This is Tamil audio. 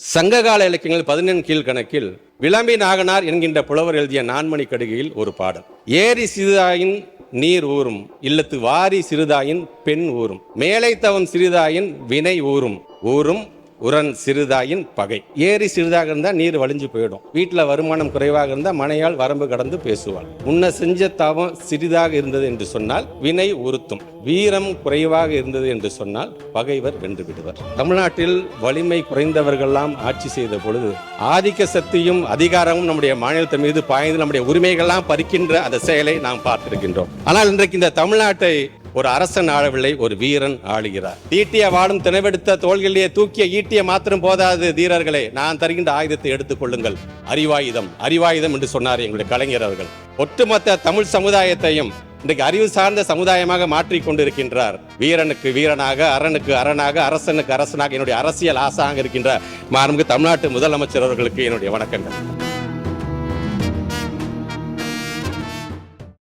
சங்ககால இலக்கியங்கள் பதினெண் கீழ்கணக்கில் விளம்பி நாகனார் என்கின்ற புலவர் எழுதிய நான்மணி கடுகையில் ஒரு பாடல். ஏரி சிறிதாயின் நீர் ஊறும் இல்லத்து வாரி சிறிதாயின் பெண் ஊறும் மேலை தவம் சிறிதாயின் வினை ஊறும் ஊறும் உரன் சிறிதாயின் பகை. ஏரி சிறிதாக இருந்தால் நீர் வழிஞ்சு போயிடும். வீட்டில் வருமானம் குறைவாக இருந்தால் மனையால் வரம்பு கடந்து பேசுவாள். முன்ன செஞ்ச தவம் சிறிதாக இருந்தது என்று சொன்னால் வினை உறுத்தும். வீரம் குறைவாக இருந்தது என்று சொன்னால் பகைவர் வென்று விடுவர். தமிழ்நாட்டில் வலிமை குறைந்தவர்கள்லாம் ஆட்சி செய்த பொழுது ஆதிக்க சக்தியும் அதிகாரமும் நம்முடைய மாநிலத்தின் மீது பாய்ந்து நம்முடைய உரிமைகள்லாம் பறிக்கின்ற அந்த செயலை நாம் பார்த்திருக்கின்றோம். ஆனால் இன்றைக்கு இந்த தமிழ்நாட்டை ஒரு அரசன் ஆளவில்லை ஒரு வீரன் ஆளுகிறார். தீட்டிய வாடும் தினவெடுத்த தோள்களிலே தூக்கிய ஈட்டிய மாத்திரம் போதாது தீரர்களே. நான் தருகின்ற ஆயுதத்தை எடுத்துக் கொள்ளுங்கள். அறிவாயுதம் அறிவாயுதம் என்று சொன்னார் எங்களுடைய கலைஞர் அவர்கள். ஒட்டுமொத்த தமிழ் சமுதாயத்தையும் இன்றைக்கு அறிவு சார்ந்த சமுதாயமாக மாற்றிக் கொண்டிருக்கின்றார். வீரனுக்கு வீரனாக அரணுக்கு அரணாக அரசனுக்கு அரசனாக என்னுடைய அரசியல் ஆசாக இருக்கின்ற மாண்புமிகு தமிழ்நாட்டு முதலமைச்சர் அவர்களுக்கு என்னுடைய வணக்கங்கள்.